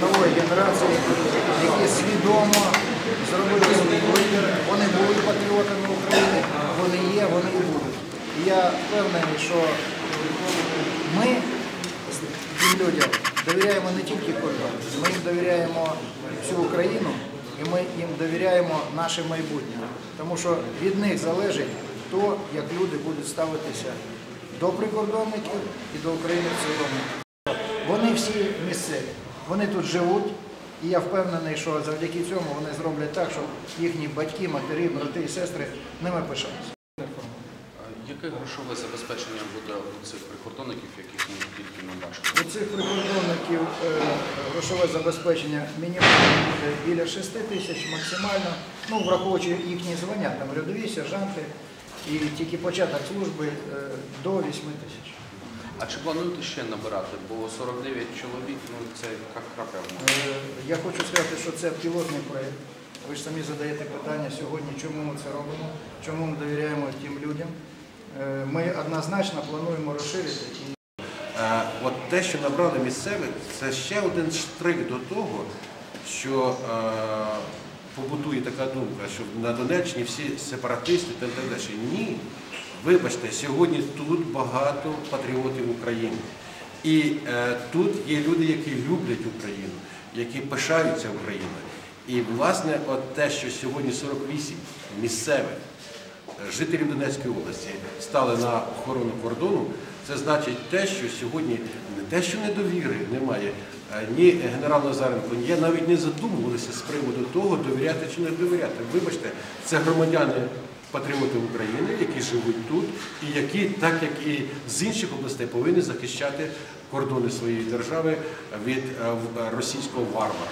нової генерації, які свідомо зробили свій вибір. Вони були патріотами України, вони є, вони і будуть. І я впевнений, що ми цим людям довіряємо не тільки кордон, ми їм довіряємо всю Україну і ми їм довіряємо наше майбутнє. Тому що від них залежить то, як люди будуть ставитися до прикордонників і до України в цілому. Вони всі місцеві вони тут живуть, і я впевнений, що завдяки цьому вони зроблять так, щоб їхні батьки, матері, брати і сестри ними пишалися. Яке грошове забезпечення буде у цих прикордонників, яких ми тільки не бачимо? У цих прикордонників е, грошове забезпечення мінімально буде біля 6 тисяч, максимально, ну, враховуючи їхні звання, там рядові, сержанти, і тільки початок служби е, до 8 тисяч. А чи плануєте ще набирати? Бо 49 чоловік, ну це як крапля в морі. Е, Я хочу сказати, що це пілотний проєкт. Ви ж самі задаєте питання сьогодні, чому ми це робимо, чому ми довіряємо тим людям. Е, Ми однозначно плануємо розширити Е, От те, що набрали місцевих, це ще один штрих до того, що е, побутує така думка, що на Донеччині всі сепаратисти та далі. Ні. Вибачте, сьогодні тут багато патріотів України. І тут є люди, які люблять Україну, які пишаються Україною. І власне, от те, що сьогодні 48 місцевих жителів Донецької області стали на охорону кордону, це значить те, що сьогодні не те, що недовіри немає, а ні генерал Назаренко, я навіть не задумувалися з приводу того, довіряти чи не довіряти. Вибачте, це громадяни. Патріоти України, які живуть тут, і які, так як і з інших областей, повинні захищати кордони своєї держави від е, російського варвара.